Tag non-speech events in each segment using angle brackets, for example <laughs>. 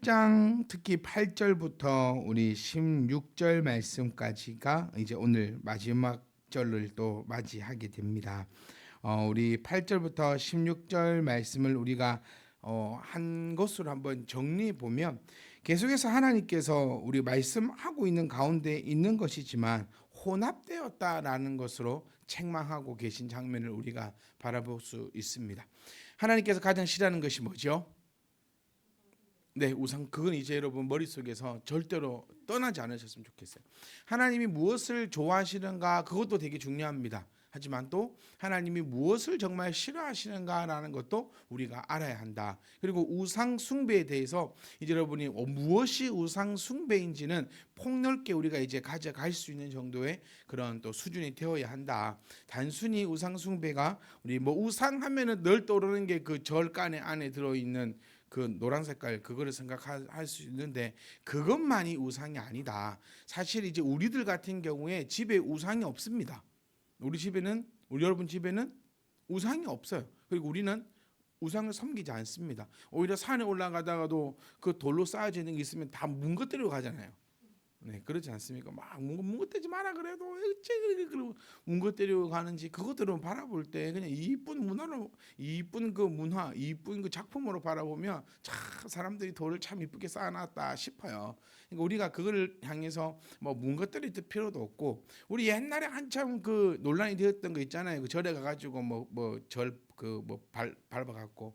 8장 특히 8절부터 우리 16절 말씀까지가 이제 오늘 마지막 절을 또 맞이하게 됩니다. 어, 우리 8절부터 16절 말씀을 우리가 어, 한 것으로 한번 정리해 보면 계속해서 하나님께서 우리 말씀하고 있는 가운데 있는 것이지만 혼합되었다라는 것으로 책망하고 계신 장면을 우리가 바라볼 수 있습니다. 하나님께서 가장 싫어하는 것이 뭐죠? 네, 우상 그건 이제 여러분 머릿속에서 절대로 떠나지 않으셨으면 좋겠어요. 하나님이 무엇을 좋아하시는가 그것도 되게 중요합니다. 하지만 또 하나님이 무엇을 정말 싫어하시는가라는 것도 우리가 알아야 한다. 그리고 우상 숭배에 대해서 이제 여러분이 어, 무엇이 우상 숭배인지는 폭넓게 우리가 이제 가져갈 수 있는 정도의 그런 또 수준이 되어야 한다. 단순히 우상 숭배가 우리 뭐 우상 하면은 늘 떠오르는 게 그 절간에 안에 들어 있는 그 노란 색깔 그거를 생각할 수 있는데 그것만이 우상이 아니다. 사실 이제 우리들 같은 경우에 집에 우상이 없습니다. 우리 집에는 우리 여러분 집에는 우상이 없어요. 그리고 우리는 우상을 섬기지 않습니다. 오히려 산에 올라가다가도 그 돌로 쌓여져 있는 게 있으면 다 뭉거뜨리고 가잖아요. 네, 그렇지 않습니까? 막 뭉거 뭉거뜨지 마라 그래도 어째 그렇게 그러고 뭉거뜨리고 가는지 그것들은 바라볼 때 그냥 이쁜 문화로 이쁜 그 문화, 이쁜 그 작품으로 바라보면 참 사람들이 돌을 참 이쁘게 쌓아놨다 싶어요. 그러니까 우리가 그걸 향해서 뭐 뭉거뜨릴 필요도 없고 우리 옛날에 한참 그 논란이 되었던 거 있잖아요. 그 절에 가가지고 뭐 뭐 절 그 뭐 밟아갖고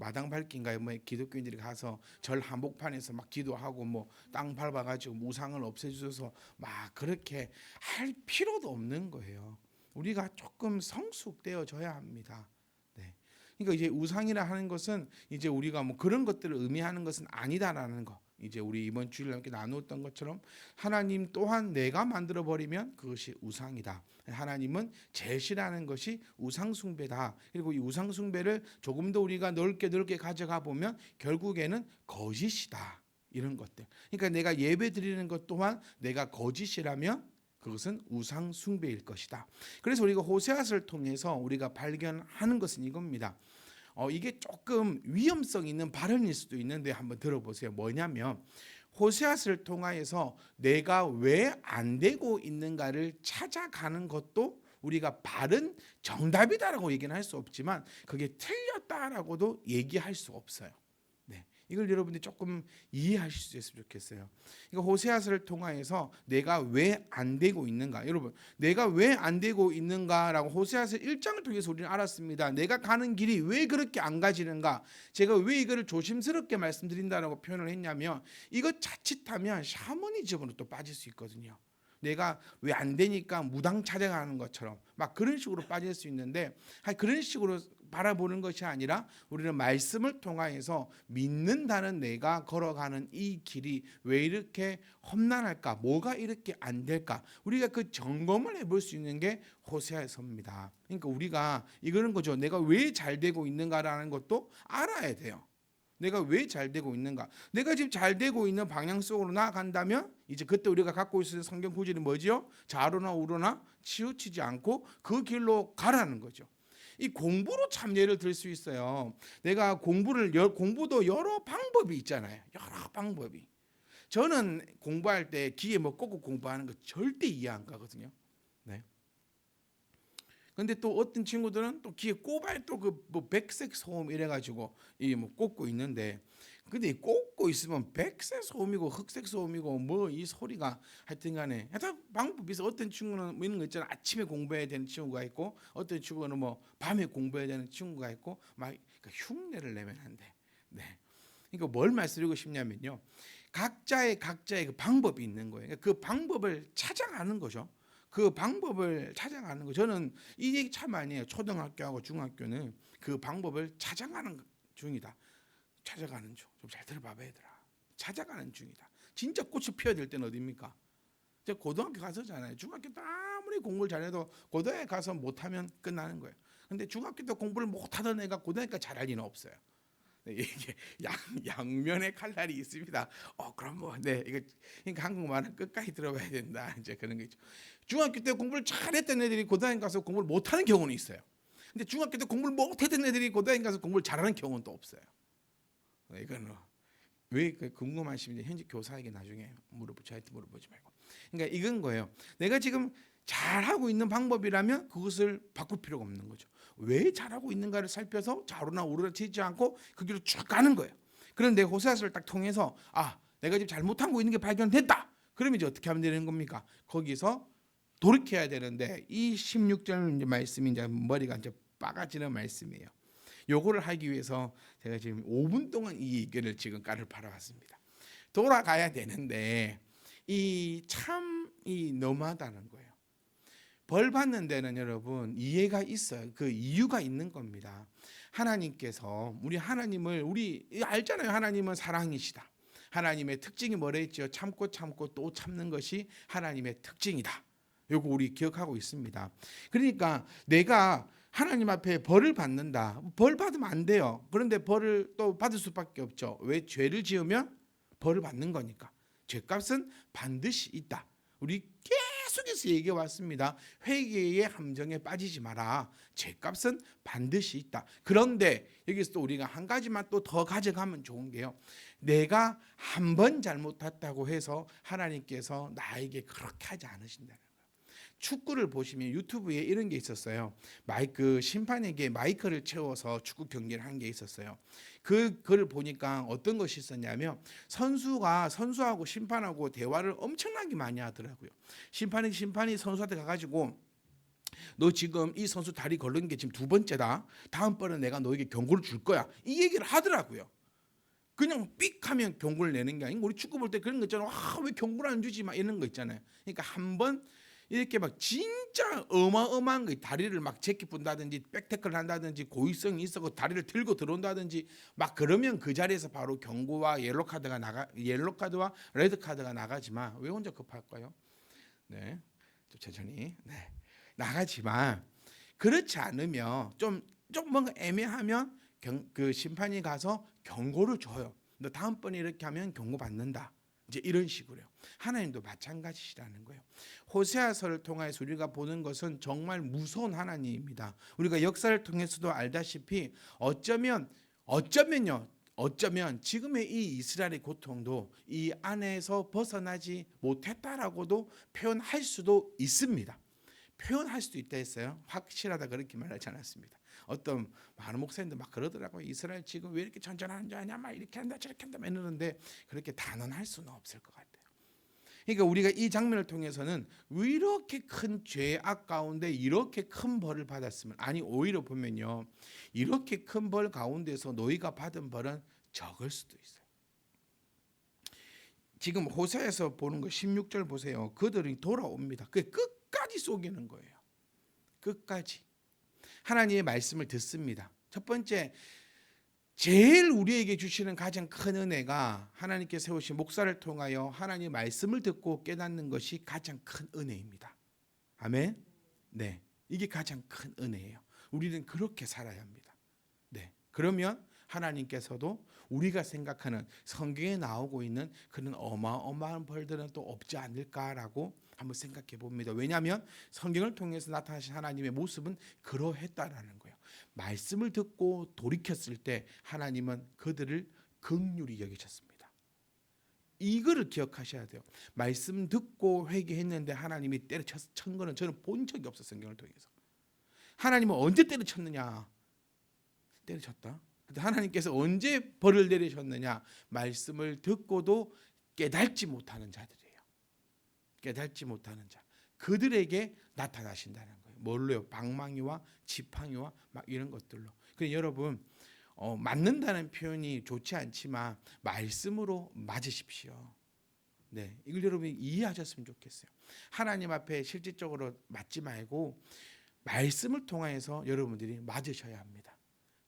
마당 밟기인가요? 뭐 기독교인들이 가서 절 한복판에서 막 기도하고 뭐 땅 밟아가지고 무상을 없애주셔서 막 그렇게 할 필요도 없는 거예요. 우리가 조금 성숙되어져야 합니다. 네. 그러니까 이제 우상이라 하는 것은 이제 우리가 뭐 그런 것들을 의미하는 것은 아니다라는 거. 이제 우리 이번 주일 함께 나누었던 것처럼 하나님 또한 내가 만들어 버리면 그것이 우상이다. 하나님은 제시라는 것이 우상 숭배다. 그리고 이 우상 숭배를 조금 더 우리가 넓게 넓게 가져가 보면 결국에는 거짓이다. 이런 것들. 그러니까 내가 예배 드리는 것 또한 내가 거짓이라면 그것은 우상 숭배일 것이다. 그래서 우리가 호세아서를 통해서 우리가 발견하는 것은 이겁니다. 어, 이게 조금 위험성 있는 발언일 수도 있는데 한번 들어보세요. 뭐냐면 호세아스를 통하여서 내가 왜 안 되고 있는가를 찾아가는 것도 우리가 바른 정답이다라고 얘기는 할 수 없지만 그게 틀렸다라고도 얘기할 수 없어요. 이걸 여러분들이 조금 이해하실 수 있으면 좋겠어요. 이거 호세아서를 통하여서 내가 왜 안 되고 있는가? 여러분, 내가 왜 안 되고 있는가라고 호세아서 1장을 통해서 우리는 알았습니다. 내가 가는 길이 왜 그렇게 안 가지는가? 제가 왜 이거를 조심스럽게 말씀드린다라고 표현을 했냐면 이거 자칫하면 샤머니즘으로 또 빠질 수 있거든요. 내가 왜 안 되니까 무당 찾아가는 것처럼 막 그런 식으로 빠질 수 있는데 그런 식으로 바라보는 것이 아니라 우리는 말씀을 통하여서 믿는다는 내가 걸어가는 이 길이 왜 이렇게 험난할까? 뭐가 이렇게 안 될까? 우리가 그 점검을 해볼 수 있는 게 호세아서입니다. 그러니까 우리가 이거는 거죠. 내가 왜 잘 되고 있는가라는 것도 알아야 돼요. 내가 왜 잘 되고 있는가? 내가 지금 잘 되고 있는 방향 속으로 나아간다면 이제 그때 우리가 갖고 있는 성경 구절이 뭐지요? 좌로나 우로나 치우치지 않고 그 길로 가라는 거죠. 이 공부로 참 예를 들 수 있어요. 내가 공부를 공부도 여러 방법이 있잖아요. 여러 방법이. 저는 공부할 때 기에 뭐 꽂고 공부하는 거 절대 이해 안 가거든요. 네. 근데 또 어떤 친구들은 또 귀에 꼽아야 또그 뭐 백색 소음 이래 가지고 이뭐 꽂고 있는데 근데 꽂고 있으면 백색 소음이고 흑색 소음이고 뭐 이 소리가 하여튼 간에 하여튼 방법이 있어 어떤 친구는 뭐 이런 거 있잖아 아침에 공부해야 되는 친구가 있고 어떤 친구는 뭐 밤에 공부해야 되는 친구가 있고 막 그러니까 흉내를 내면 안 돼. 네. 그러니까 뭘 말씀드리고 싶냐면요. 각자의 각자의 그 방법이 있는 거예요. 그러니까 그 방법을 찾아가는 거죠. 그 방법을 찾아가는 거. 저는 이 얘기 참 많이 해요. 초등학교하고 중학교는 그 방법을 찾아가는 중이다. 찾아가는 중. 좀 잘 들어봐봐 얘들아. 찾아가는 중이다. 진짜 꽃이 피어야 될 때는 어디입니까? 제가 고등학교 가서잖아요. 중학교 때 아무리 공부를 잘해도 고등학교 가서 못하면 끝나는 거예요. 근데 중학교 때 공부를 못하던 애가 고등학교 잘할 리는 없어요. 네, 이게 <laughs> 양, 양면의 칼날이 있습니다. 어 그럼 뭐 네 이거 그러니까 한국말은 끝까지 들어봐야 된다 이제 그런 게 있죠. 중학교 때 공부를 잘했던 애들이 고등학교 가서 공부를 못하는 경우는 있어요. 근데 중학교 때 공부를 못했던 애들이 고등학교 가서 공부를 잘하는 경우는 또 없어요. 이거는 왜그 궁금하시면 현직 교사에게 나중에 물어보 저한테 물어보지 말고. 그러니까 이건 거예요. 내가 지금 잘하고 있는 방법이라면 그것을 바꿀 필요가 없는 거죠. 왜 잘하고 있는가를 살펴서 좌우나 우르르 치지 않고 그 길로 쭉 가는 거예요. 그런데 호세아서를 딱 통해서 아 내가 지금 잘못하고 있는 게 발견됐다. 그러면 이제 어떻게 하면 되는 겁니까? 거기서 돌이켜야 되는데 이 16절 이제 말씀이 이제 머리가 이제 빠가지는 말씀이에요. 요거를 하기 위해서 제가 지금 5분 동안 이 얘기를 지금 깔을 팔아왔습니다. 돌아가야 되는데 이 참 이 너무하다는 거예요. 벌 받는 데는 여러분 이해가 있어요. 그 이유가 있는 겁니다. 하나님께서 우리 하나님을 우리 알잖아요. 하나님은 사랑이시다. 하나님의 특징이 뭐라 했죠? 참고 참고 또 참는 것이 하나님의 특징이다. 요거 우리 기억하고 있습니다. 그러니까 내가 하나님 앞에 벌을 받는다. 벌 받으면 안 돼요. 그런데 벌을 또 받을 수밖에 없죠. 왜 죄를 지으면 벌을 받는 거니까. 죄값은 반드시 있다. 우리 계속해서 얘기해 왔습니다. 회개의 함정에 빠지지 마라. 죄값은 반드시 있다. 그런데 여기서 또 우리가 한 가지만 또 더 가져가면 좋은 게요. 내가 한 번 잘못했다고 해서 하나님께서 나에게 그렇게 하지 않으신다는. 축구를 보시면 유튜브에 이런 게 있었어요. 마이크 심판에게 마이크를 채워서 축구 경기를 한 게 있었어요. 그 글을 보니까 어떤 것이 있었냐면 선수가 선수하고 심판하고 대화를 엄청나게 많이 하더라고요. 심판이 심판이 선수한테 가가지고 너 지금 이 선수 다리 걸른 게 지금 두 번째다. 다음번에 내가 너에게 경고를 줄 거야. 이 얘기를 하더라고요. 그냥 삑 하면 경고를 내는 게 아니고 우리 축구 볼 때 그런 거 있잖아요. 아, 왜 경고를 안 주지? 막 이런 거 있잖아요. 그러니까 한 번 이렇게 막 진짜 어마어마한 거 다리를 막 제끼 분다든지 백태클 한다든지 고의성이 있어서 다리를 들고 들어온다든지 막 그러면 그 자리에서 바로 경고와 옐로 카드가 나가 옐로 카드와 레드 카드가 나가지만 왜 혼자 급할까요? 네, 좀 천천히 네 나가지만 그렇지 않으면 좀좀 뭔가 애매하면 경, 그 심판이 가서 경고를 줘요. 너 다음번에 이렇게 하면 경고 받는다. 이제 이런 식으로요. 하나님도 마찬가지시라는 거예요. 호세아서를 통해서 우리가 보는 것은 정말 무서운 하나님입니다. 우리가 역사를 통해서도 알다시피 어쩌면 어쩌면요. 어쩌면 지금의 이 이스라엘의 고통도 이 안에서 벗어나지 못했다라고도 표현할 수도 있습니다. 표현할 수도 있다 했어요. 확실하다 그렇게 말하지 않았습니다. 어떤 많은 목사님들 막 그러더라고요. 이스라엘 지금 왜 이렇게 전전하는 줄 아냐? 막 이렇게 한다 저렇게 한다 이러는데 그렇게 단언할 수는 없을 것 같아요. 그러니까 우리가 이 장면을 통해서는 왜 이렇게 큰 죄악 가운데 이렇게 큰 벌을 받았으면 아니 오히려 보면요 이렇게 큰 벌 가운데서 너희가 받은 벌은 적을 수도 있어요. 지금 호세에서 보는 거 16절 보세요. 그들이 돌아옵니다. 그 끝 까지 속이는 거예요. 끝까지 하나님의 말씀을 듣습니다. 첫 번째 제일 우리에게 주시는 가장 큰 은혜가 하나님께 세우신 목사를 통하여 하나님의 말씀을 듣고 깨닫는 것이 가장 큰 은혜입니다. 아멘. 네. 이게 가장 큰 은혜예요. 우리는 그렇게 살아야 합니다. 네. 그러면 하나님께서도 우리가 생각하는 성경에 나오고 있는 그런 어마어마한 벌들은 또 없지 않을까라고 한번 생각해 봅니다. 왜냐하면 성경을 통해서 나타나신 하나님의 모습은 그러했다라는 거예요. 말씀을 듣고 돌이켰을 때 하나님은 그들을 극률이 여기셨습니다. 이거를 기억하셔야 돼요. 말씀 듣고 회개했는데 하나님이 때려쳤 거는 저는 본 적이 없어 성경을 통해서. 하나님은 언제 때려쳤느냐? 때려쳤다. 근데 하나님께서 언제 벌을 내리셨느냐? 말씀을 듣고도 깨닫지 못하는 자들이에요. 깨닫지 못하는 자. 그들에게 나타나신다는 거예요. 뭘로요? 방망이와 지팡이와 막 이런 것들로. 그 여러분 어, 맞는다는 표현이 좋지 않지만 말씀으로 맞으십시오. 네, 이걸 여러분이 이해하셨으면 좋겠어요. 하나님 앞에 실질적으로 맞지 말고 말씀을 통해서 여러분들이 맞으셔야 합니다.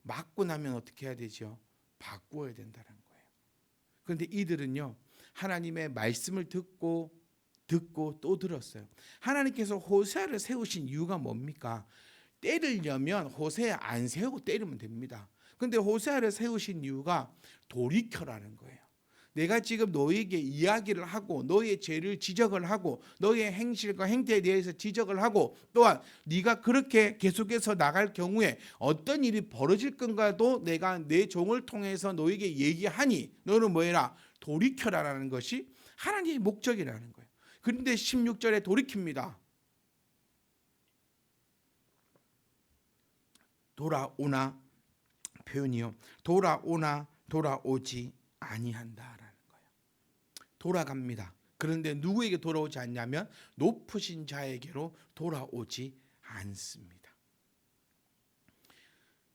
맞고 나면 어떻게 해야 되죠? 바꾸어야 된다는 거예요. 그런데 이들은요, 하나님의 말씀을 듣고 듣고 또 들었어요. 하나님께서 호세아를 세우신 이유가 뭡니까? 때리려면 호세아 안 세우고 때리면 됩니다. 근데 호세아를 세우신 이유가 돌이켜라는 거예요. 내가 지금 너에게 이야기를 하고 너의 죄를 지적을 하고 너의 행실과 행태에 대해서 지적을 하고 또한 네가 그렇게 계속해서 나갈 경우에 어떤 일이 벌어질 건가도 내가 내 종을 통해서 너에게 얘기하니 너는 뭐해라 돌이켜라라는 것이 하나님의 목적이라는 거예요. 그런데 16절에 돌이킵니다. 돌아오나 표현이요. 돌아오나 돌아오지 아니한다라는 거예요. 돌아갑니다. 그런데 누구에게 돌아오지 않냐면 높으신 자에게로 돌아오지 않습니다.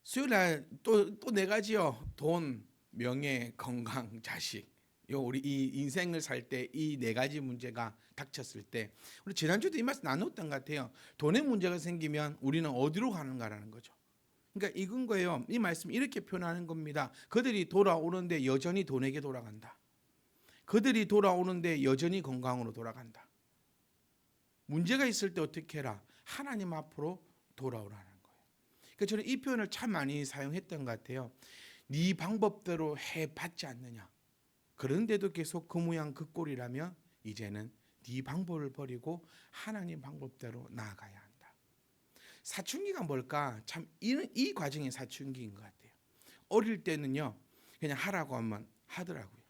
수요일 날 또 또 네 가지요. 돈, 명예, 건강, 자식. 요 우리 이 인생을 살 때 이 네 가지 문제가 닥쳤을 때 우리 지난주도 이 말씀 나눴던 것 같아요. 돈의 문제가 생기면 우리는 어디로 가는가라는 거죠. 그러니까 이건 거예요. 이 말씀 이렇게 표현하는 겁니다. 그들이 돌아오는데 여전히 돈에게 돌아간다. 그들이 돌아오는데 여전히 건강으로 돌아간다. 문제가 있을 때 어떻게 해라? 하나님 앞으로 돌아오라는 거예요. 그러니까 저는 이 표현을 참 많이 사용했던 것 같아요. 네 방법대로 해 받지 않느냐. 그런데도 계속 그 모양 그 꼴이라면 이제는 네 방법을 버리고 하나님 방법대로 나아가야 한다. 사춘기가 뭘까? 참 이, 이 과정이 사춘기인 것 같아요. 어릴 때는요, 그냥 하라고 하면 하더라고요.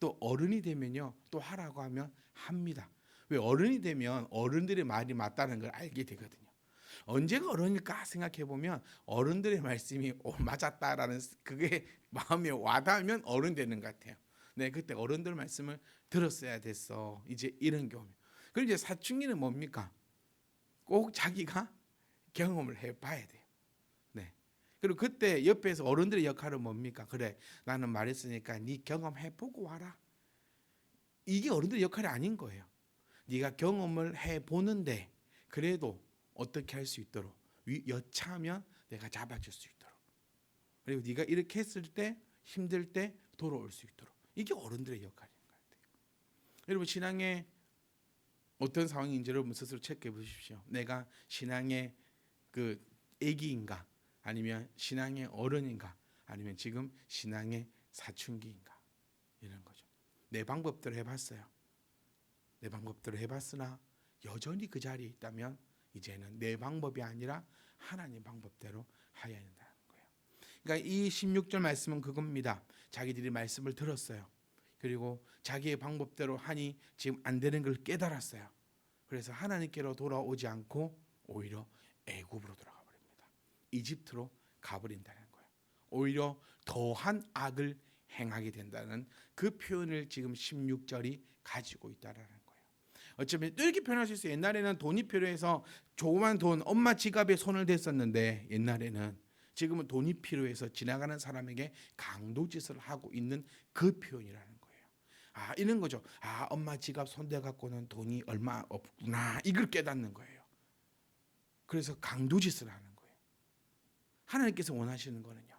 또 어른이 되면요, 또 하라고 하면 합니다. 왜 어른이 되면 어른들의 말이 맞다는 걸 알게 되거든요. 언제가 어른일까 생각해 보면 어른들의 말씀이 오, 맞았다라는 그게 마음에 와닿으면 어른 되는 것 같아요. 네, 그때 어른들 말씀을 들었어야 됐어. 이제 이런 경험. 그리고 이제 사춘기는 뭡니까? 꼭 자기가 경험을 해봐야 돼요. 네. 그리고 그때 옆에서 어른들의 역할은 뭡니까? 그래, 나는 말했으니까 네 경험해보고 와라. 이게 어른들의 역할이 아닌 거예요. 네가 경험을 해보는데 그래도 어떻게 할 수 있도록 여차하면 내가 잡아줄 수 있도록 그리고 네가 이렇게 했을 때 힘들 때 돌아올 수 있도록 이게 어른들의 역할인 것 같아요. 여러분 신앙에 어떤 상황인지 여러분 스스로 체크해 보십시오. 내가 신앙의 그 아기인가 아니면 신앙의 어른인가 아니면 지금 신앙의 사춘기인가 이런 거죠. 내 방법대로 해봤어요. 내 방법대로 해봤으나 여전히 그 자리에 있다면 이제는 내 방법이 아니라 하나님 방법대로 하여야 거예요. 그러니까 이 16절 말씀은 그겁니다. 자기들이 말씀을 들었어요. 그리고 자기의 방법대로 하니 지금 안 되는 걸 깨달았어요. 그래서 하나님께로 돌아오지 않고 오히려 애굽으로 돌아가 버립니다. 이집트로 가버린다는 거예요. 오히려 더한 악을 행하게 된다는 그 표현을 지금 16절이 가지고 있다라는 거예요. 어쩌면 이렇게 표현할 수 있어요. 옛날에는 돈이 필요해서 조그만 돈 엄마 지갑에 손을 댔었는데 옛날에는 지금은 돈이 필요해서 지나가는 사람에게 강도짓을 하고 있는 그 표현이라는 거예요. 아 이런 거죠. 아 엄마 지갑 손대 갖고는 돈이 얼마 없구나 이걸 깨닫는 거예요. 그래서 강도짓을 하는 거예요. 하나님께서 원하시는 거는요.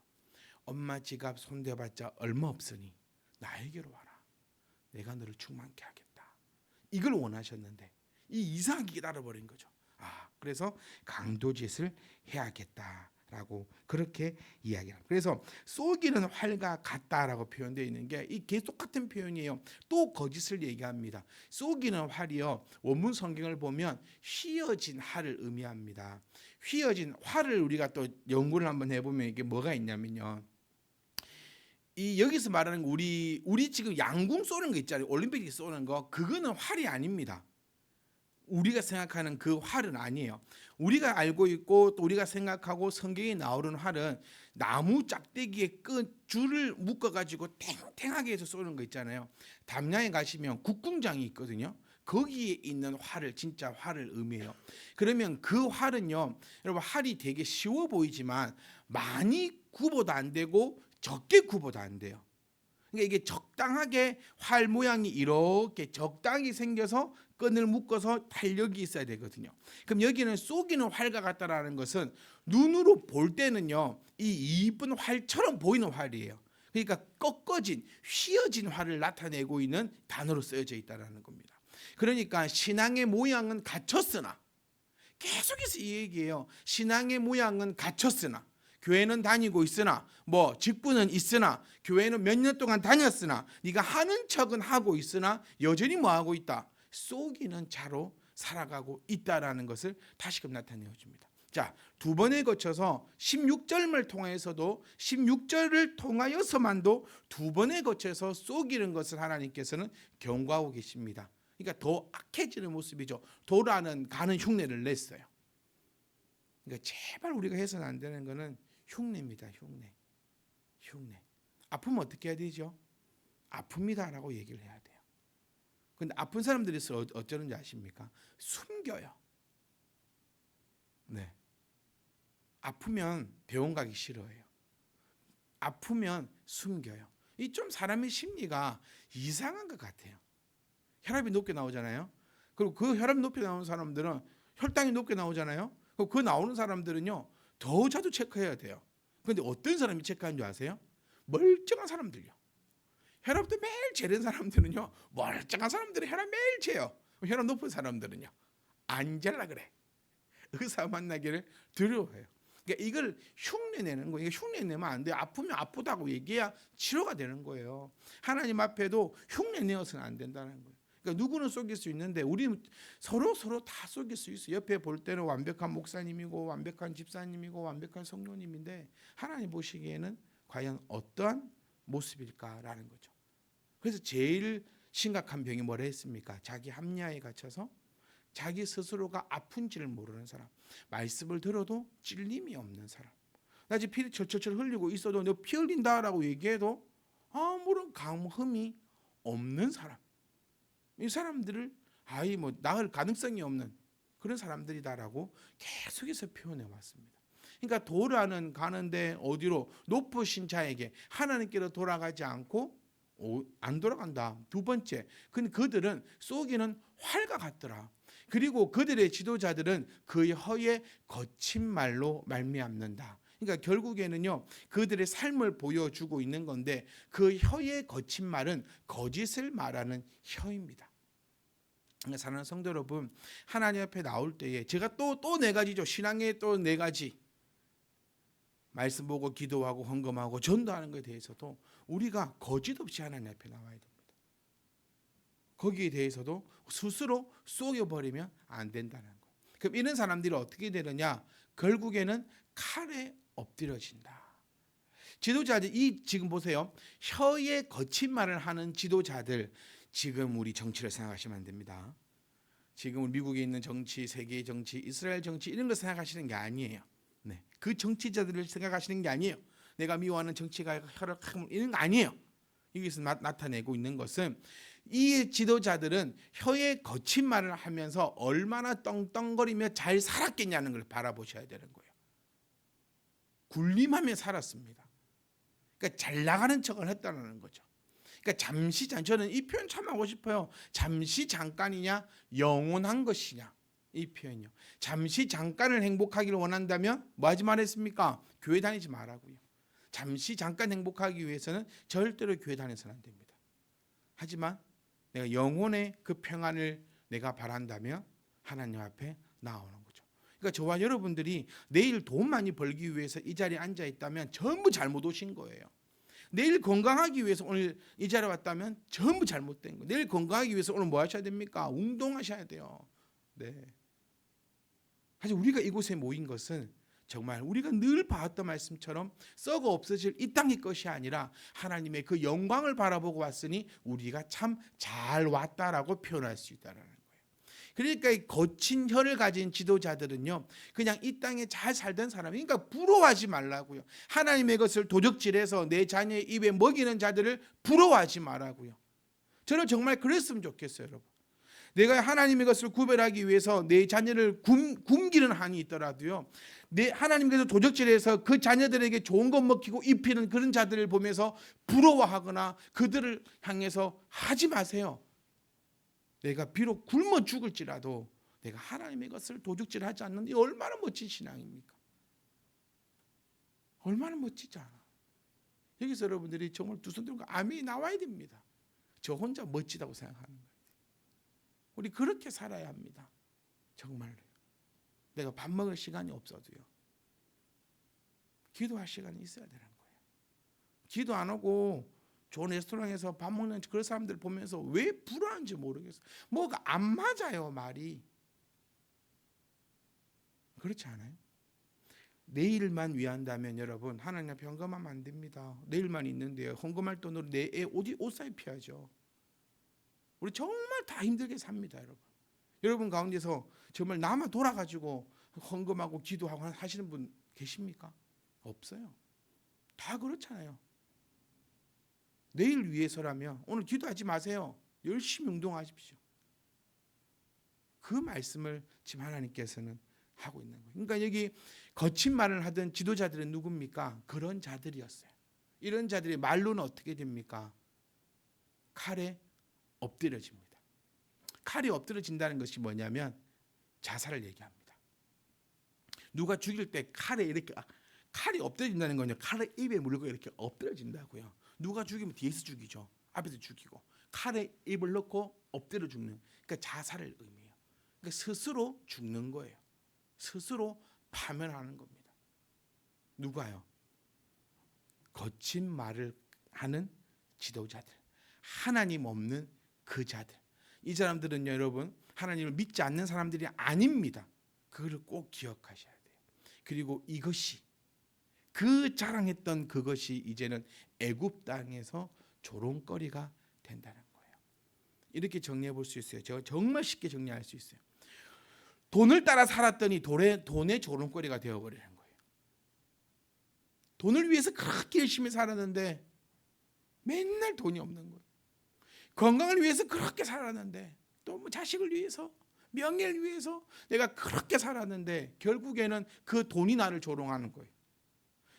엄마 지갑 손대봤자 얼마 없으니 나에게로 와라. 내가 너를 충만케 하겠다. 이걸 원하셨는데 이 이상하게 깨달아버린 거죠. 아 그래서 강도짓을 해야겠다. 라고 그렇게 이야기합니다. 그래서 쏘기는 활과 같다라고 표현되어 있는 게 이 계속 같은 표현이에요. 또 거짓을 얘기합니다. 쏘기는 활이요. 원문 성경을 보면 휘어진 활을 의미합니다. 휘어진 활을 우리가 또 연구를 한번 해보면 이게 뭐가 있냐면요. 이 여기서 말하는 우리 우리 지금 양궁 쏘는 거 있잖아요. 올림픽 쏘는 거 그거는 활이 아닙니다. 우리가 생각하는 그 활은 아니에요. 우리가 알고 있고 또 우리가 생각하고 성경에 나오는 활은 나무 짝대기에 끈 줄을 묶어 가지고 탱탱하게 해서 쏘는 거 있잖아요. 담양에 가시면 국궁장이 있거든요. 거기에 있는 활을 진짜 활을 의미해요. 그러면 그 활은요. 여러분 활이 되게 쉬워 보이지만 많이 굽어도 안 되고 적게 굽어도 안 돼요. 그러니까 이게 적당하게 활 모양이 이렇게 적당히 생겨서 끈을 묶어서 탄력이 있어야 되거든요. 그럼 여기는 쏘기는 활과 같다라는 것은 눈으로 볼 때는요, 이 이쁜 활처럼 보이는 활이에요. 그러니까 꺾어진, 휘어진 활을 나타내고 있는 단어로 쓰여져 있다라는 겁니다. 그러니까 신앙의 모양은 갖췄으나 계속해서 이 얘기예요. 신앙의 모양은 갖췄으나 교회는 다니고 있으나 뭐 직분은 있으나 교회는 몇 년 동안 다녔으나 네가 하는 척은 하고 있으나 여전히 뭐 하고 있다. 쏘기는 자로 살아가고 있다라는 것을 다시금 나타내어 줍니다. 자, 두 번에 거쳐서 16절을 통해서도 16절을 통하여서만도 두 번에 거쳐서 쏘기는 것을 하나님께서는 경고하고 계십니다. 그러니까 더 악해지는 모습이죠. 도라는 가는 흉내를 냈어요. 그러니까 제발 우리가 해서는 안 되는 거는 흉내입니다. 흉내. 흉내. 아프면 어떻게 해야 되죠? 아픕니다라고 얘기를 해야 돼요. 근데 아픈 사람들이 있어 어쩌는지 아십니까? 숨겨요. 네. 아프면 병원 가기 싫어해요. 아프면 숨겨요. 이 좀 사람의 심리가 이상한 것 같아요. 혈압이 높게 나오잖아요. 그리고 그 혈압 높게 나오는 사람들은 혈당이 높게 나오잖아요. 그그 나오는 사람들은요 더 자주 체크해야 돼요. 근데 어떤 사람이 체크하는 줄 아세요? 멀쩡한 사람들요. 혈압도 매일 재는 사람들은요 멀쩡한 사람들은 혈압 매일 재요. 혈압 높은 사람들은요 안 잘라 그래. 의사 만나기를 두려워해요. 그러니까 이걸 흉내 내는 거예요. 이거 흉내 내면 안 돼요. 아프면 아프다고 얘기해야 치료가 되는 거예요. 하나님 앞에도 흉내 내어서는 안 된다는 거예요. 그러니까 누구는 속일 수 있는데 우리 서로 서로 다 속일 수 있어요. 옆에 볼 때는 완벽한 목사님이고 완벽한 집사님이고 완벽한 성도님인데 하나님 보시기에는 과연 어떠한 모습일까라는 거죠. 그래서 제일 심각한 병이 뭐라 했습니까? 자기 합리화에 갇혀서 자기 스스로가 아픈지를 모르는 사람, 말씀을 들어도 찔림이 없는 사람. 나 지금 피 철철철 흘리고 있어도 너 피 흘린다라고 얘기해도 아무런 감흥이 없는 사람. 이 사람들을 아이 뭐 나을 가능성이 없는 그런 사람들이다라고 계속해서 표현해 왔습니다. 그러니까 도라는 가는데 어디로 높으신 자에게 하나님께로 돌아가지 않고 오, 안 돌아간다. 두 번째, 근데 그들은 쏘기는 활과 같더라. 그리고 그들의 지도자들은 그의 허에 거친 말로 말미암는다. 그러니까 결국에는요 그들의 삶을 보여주고 있는 건데 그 혀의 거친 말은 거짓을 말하는 혀입니다. 그러니까 사랑하는 성도 여러분 하나님 앞에 나올 때에 제가 또 또 네 가지죠 신앙의 또 네 가지 말씀 보고 기도하고 헌금하고 전도하는 것에 대해서도 우리가 거짓 없이 하나님 앞에 나와야 됩니다. 거기에 대해서도 스스로 속여버리면 안 된다는 거. 그럼 이런 사람들이 어떻게 되느냐? 결국에는 칼에 엎드려진다. 지도자들 이 지금 보세요. 혀에 거친 말을 하는 지도자들 지금 우리 정치를 생각하시면 안 됩니다. 지금 미국에 있는 정치, 세계 정치, 이스라엘 정치 이런 거 생각하시는 게 아니에요. 네. 그 정치자들을 생각하시는 게 아니에요. 내가 미워하는 정치가 혈액 이런 거 아니에요. 여기서 나, 나타내고 있는 것은 이 지도자들은 혀에 거친 말을 하면서 얼마나 떵떵거리며 잘 살았겠냐는 걸 바라보셔야 되는 거예요. 굴림하며 살았습니다. 그러니까 잘 나가는 척을 했다는 거죠. 그러니까 잠시 잠 저는 이 표현 참 하고 싶어요. 잠시 잠깐이냐 영원한 것이냐 이 표현이요. 잠시 잠깐을 행복하기를 원한다면 뭐 하지 말했습니까? 교회 다니지 말라고요. 잠시 잠깐 행복하기 위해서는 절대로 교회 다녀서는 안 됩니다. 하지만 내가 영혼의 그 평안을 내가 바란다면 하나님 앞에 나오는 거죠. 그러니까 저와 여러분들이 내일 돈 많이 벌기 위해서 이 자리에 앉아 있다면 전부 잘못 오신 거예요. 내일 건강하기 위해서 오늘 이 자리에 왔다면 전부 잘못된 거예요. 내일 건강하기 위해서 오늘 뭐 하셔야 됩니까? 운동하셔야 돼요. 네. 사실 우리가 이곳에 모인 것은 정말 우리가 늘 봐왔던 말씀처럼 썩어 없어질 이 땅의 것이 아니라 하나님의 그 영광을 바라보고 왔으니 우리가 참 잘 왔다라고 표현할 수 있다라는 거예요. 그러니까 이 거친 혀를 가진 지도자들은요, 그냥 이 땅에 잘 살던 사람이, 그러니까 부러워하지 말라고요. 하나님의 것을 도적질해서 내 자녀의 입에 먹이는 자들을 부러워하지 말라고요. 저는 정말 그랬으면 좋겠어요, 여러분. 내가 하나님의 것을 구별하기 위해서 내 자녀를 굶, 굶기는 한이 있더라도요. 내 하나님께서 도적질해서 그 자녀들에게 좋은 것 먹히고 입히는 그런 자들을 보면서 부러워하거나 그들을 향해서 하지 마세요. 내가 비록 굶어 죽을지라도 내가 하나님의 것을 도둑질하지 않는데 얼마나 멋진 신앙입니까? 얼마나 멋지지 않아. 여기서 여러분들이 정말 두 손 들고 아멘이 나와야 됩니다. 저 혼자 멋지다고 생각하는 거예요. 우리 그렇게 살아야 합니다. 정말로. 내가 밥 먹을 시간이 없어도요. 기도할 시간이 있어야 되는 거예요. 기도 안 하고 좋은 레스토랑에서 밥 먹는 그런 사람들 보면서 왜 불안한지 모르겠어. 뭐가 안 맞아요 말이. 그렇지 않아요? 내일만 위한다면 여러분 하나님 앞에 헌금하면 안 됩니다. 내일만 있는데요. 헌금할 돈으로 내 애 옷이 옷 사입혀야죠. 우리 정말 다 힘들게 삽니다, 여러분. 여러분 가운데서 정말 남아 돌아가지고 헌금하고 기도하고 하시는 분 계십니까? 없어요. 다 그렇잖아요. 내일 위해서라면 오늘 기도하지 마세요. 열심히 운동하십시오. 그 말씀을 지금 하나님께서는 하고 있는 거예요. 그러니까 여기 거친 말을 하던 지도자들은 누굽니까? 그런 자들이었어요. 이런 자들이 말로는 어떻게 됩니까? 칼에 엎드려집니다. 칼이 엎드려진다는 것이 뭐냐면 자살을 얘기합니다. 누가 죽일 때 칼에 이렇게 아, 칼이 엎드려진다는 건요. 칼을 입에 물고 이렇게 엎드려진다고요. 누가 죽이면 뒤에서 죽이죠. 앞에서 죽이고 칼에 입을 넣고 엎드려 죽는. 그러니까 자살을 의미해요. 그러니까 스스로 죽는 거예요. 스스로 파면하는 겁니다. 누가요? 거친 말을 하는 지도자들, 하나님 없는 그 자들. 이 사람들은요, 여러분, 하나님을 믿지 않는 사람들이 아닙니다. 그거를 꼭 기억하셔야 돼요. 그리고 이것이 그 자랑했던 그것이 이제는 애굽 땅에서 조롱거리가 된다는 거예요. 이렇게 정리해 볼 수 있어요. 제가 정말 쉽게 정리할 수 있어요. 돈을 따라 살았더니 돈의, 돈의 조롱거리가 되어버리는 거예요. 돈을 위해서 그렇게 열심히 살았는데 맨날 돈이 없는 거예요. 건강을 위해서 그렇게 살았는데 또 뭐 자식을 위해서 명예를 위해서 내가 그렇게 살았는데 결국에는 그 돈이 나를 조롱하는 거예요.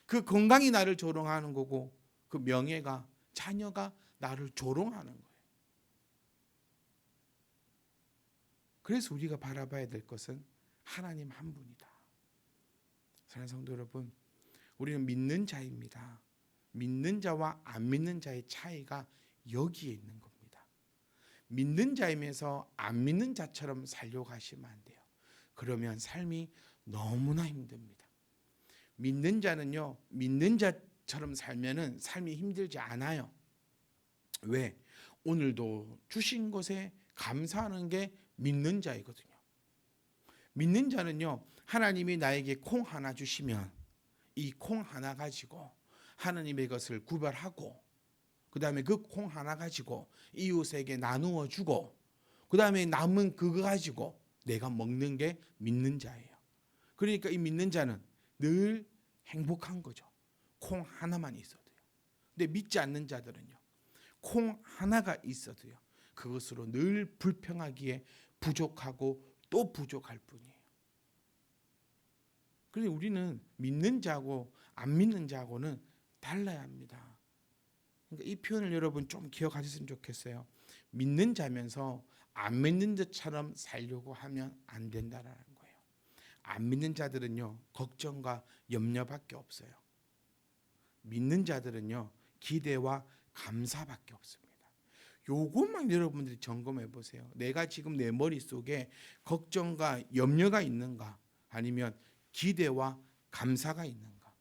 그 건강이 나를 조롱하는 거고 그 명예가 자녀가 나를 조롱하는 거예요. 그래서 우리가 바라봐야 될 것은 하나님 한 분이다. 사랑하는 성도 여러분, 우리는 믿는 자입니다. 믿는 자와 안 믿는 자의 차이가 여기에 있는 겁니다. 믿는 자이면서 안 믿는 자처럼 살려고 하시면 안 돼요. 그러면 삶이 너무나 힘듭니다. 믿는 자는요, 믿는 자처럼 살면은 삶이 힘들지 않아요. 왜? 오늘도 주신 것에 감사하는 게 믿는 자이거든요. 믿는 자는요, 하나님이 나에게 콩 하나 주시면 이 콩 하나 가지고 하나님의 것을 구별하고 그 다음에 그 콩 하나 가지고 이웃에게 나누어 주고 그 다음에 남은 그거 가지고 내가 먹는 게 믿는 자예요. 그러니까 이 믿는 자는 늘 행복한 거죠. 콩 하나만 있어도요. 근데 믿지 않는 자들은요. 콩 하나가 있어도요. 그것으로 늘 불평하기에 부족하고 또 부족할 뿐이에요. 그래서 우리는 믿는 자고 안 믿는 자고는 달라야 합니다. 그러니까 이 표현을 여러분 좀 기억하셨으면 좋겠어요. 믿는 자면서 안 믿는 자처럼 살려고 하면 안 된다라는 거예요. 안 믿는 자들은요 걱정과 염려밖에 없어요. 믿는 자들은요 기대와 감사밖에 없습니다. 요것만 여러분들이 점검해 보세요. 내가 지금 내 머릿속에 걱정과 염려가 있는가 아니면 기대와 감사가 있는가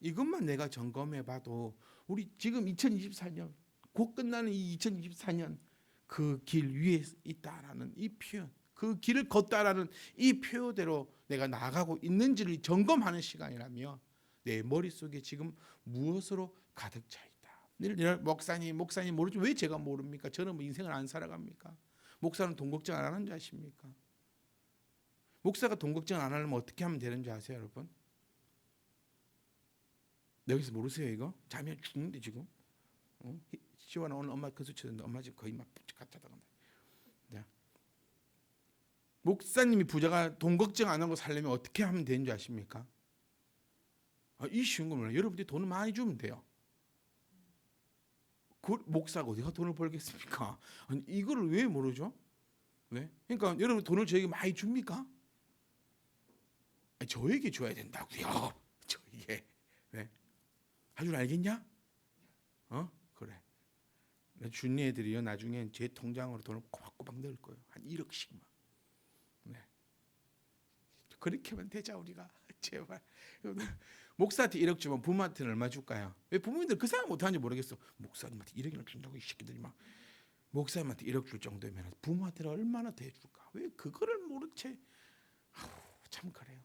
이것만 내가 점검해 봐도 우리 지금 2024년 곧 끝나는 이 2024년 그 길 위에 있다라는 이 표현 그 길을 걷다라는 이 표현대로 내가 나가고 있는지를 점검하는 시간이라며 내 머릿속에 지금 무엇으로 가득 차 있다. 늘 목사님 목사님 모르죠 왜 제가 모릅니까? 저는 뭐 인생을 안 살아갑니까? 목사는 돈 걱정 안 하는 줄 아십니까? 목사가 돈 걱정 안 하려면 어떻게 하면 되는 줄 아세요, 여러분? 여기서 모르세요 이거? 자면 죽는데 지금. 어? 시원아 오늘 엄마 그 수치는데 엄마 지금 거의 막 갖다 나간다. 네. 목사님이 부자가 돈 걱정 안 하고 살려면 어떻게 하면 되는 줄 아십니까? 아, 이 쉬운 거 몰라요. 여러분들이 돈을 많이 주면 돼요. 그 목사가 어디가 돈을 벌겠습니까? 아니 이거를 왜 모르죠? 네? 그러니까 여러분 돈을 저에게 많이 줍니까? 아니, 저에게 줘야 된다고요. <laughs> 저에게. 네? 하줄 알겠냐? 어? 그래. 준 애들이요 나중엔 제 통장으로 돈을 꼬박꼬박 넣을 거예요. 한 1억씩만. 네. 그렇게만 되자 우리가. <laughs> 제발. 목사한테 1억 주면 부모한테는 얼마 줄까요? 왜 부모님들 그 생각 못하는지 모르겠어. 목사님한테 1억이나 준다고 이 새끼들이 막 목사님한테 1억 줄 정도면 부모한테는 얼마나 더 해줄까? 왜 그거를 모른 채? 아우, 참 그래요.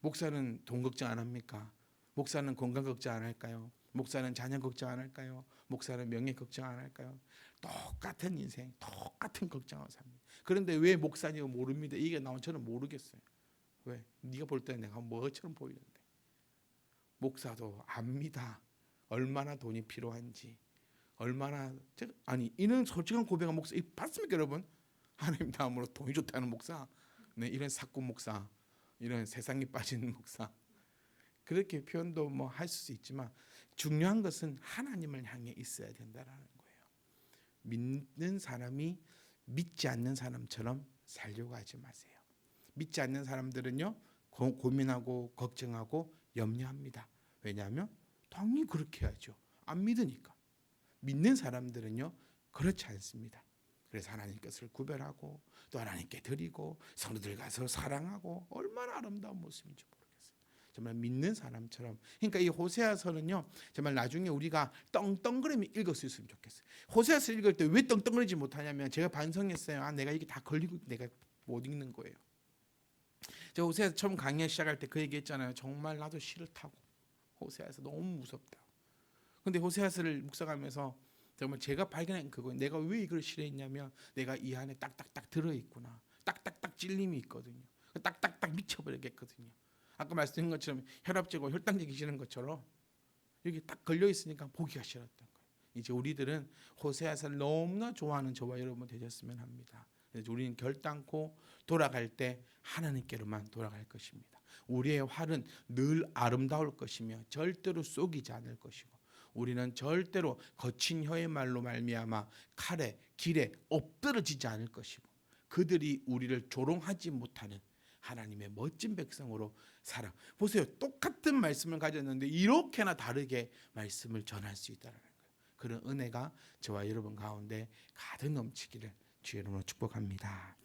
목사는 돈 걱정 안 합니까? 목사는 건강 걱정 안 할까요? 목사는 자녀 걱정 안 할까요? 목사는 명예 걱정 안 할까요? 똑같은 인생, 똑같은 걱정을 삽니다. 그런데 왜 목사님은 모릅니다. 이게 저는 모르겠어요. 왜? 네가 볼 때는 내가 뭐처럼 보이는데. 목사도 압니다. 얼마나 돈이 필요한지. 얼마나 아니 이런 솔직한 고백한 목사 이 봤습니까 여러분? 하나님 다음으로 돈이 좋다는 목사, 네 이런 사꾼 목사, 이런 세상에 빠진 목사 그렇게 표현도 뭐 할 수 있지만 중요한 것은 하나님을 향해 있어야 된다라는 거예요. 믿는 사람이 믿지 않는 사람처럼 살려고 하지 마세요. 믿지 않는 사람들은요 고, 고민하고 걱정하고 염려합니다. 왜냐하면 당연히 그렇게 해야죠. 안 믿으니까. 믿는 사람들은요 그렇지 않습니다. 그래서 하나님 것을 구별하고 또 하나님께 드리고 성도들 가서 사랑하고 얼마나 아름다운 모습인지. 정말 믿는 사람처럼 그러니까 이 호세아서는요 정말 나중에 우리가 떵떵거리며 읽었으면 좋겠어요. 호세아서 읽을 때 왜 떵떵거리지 못하냐면 제가 반성했어요. 아 내가 이게 다 걸리고 내가 못 읽는 거예요. 제가 호세아서 처음 강의 시작할 때 그 얘기했잖아요. 정말 나도 싫다고 호세아서 너무 무섭다. 근데 호세아서를 묵상하면서 정말 제가 발견한 그거 내가 왜 이걸 싫어했냐면 내가 이 안에 딱딱딱 들어 있구나. 딱딱딱 찔림이 있거든요. 딱딱딱 미쳐버리겠거든요. 아까 말씀드린 것처럼 혈압제고 혈당제기 싫은 것처럼 여기 딱 걸려 있으니까 보기가 싫었던 거예요. 이제 우리들은 호세아서를 너무나 좋아하는 저와 여러분 되셨으면 합니다. 그래서 우리는 결단코 돌아갈 때 하나님께로만 돌아갈 것입니다. 우리의 활은 늘 아름다울 것이며 절대로 쏘이지 않을 것이고 우리는 절대로 거친 혀의 말로 말미암아 칼에 길에 엎드러지지 않을 것이고 그들이 우리를 조롱하지 못하는 하나님의 멋진 백성으로 살아. 보세요. 똑같은 말씀을 가졌는데 이렇게나 다르게 말씀을 전할 수 있다는 거예요. 그런 은혜가 저와 여러분 가운데 가득 넘치기를 주의 이름으로 축복합니다.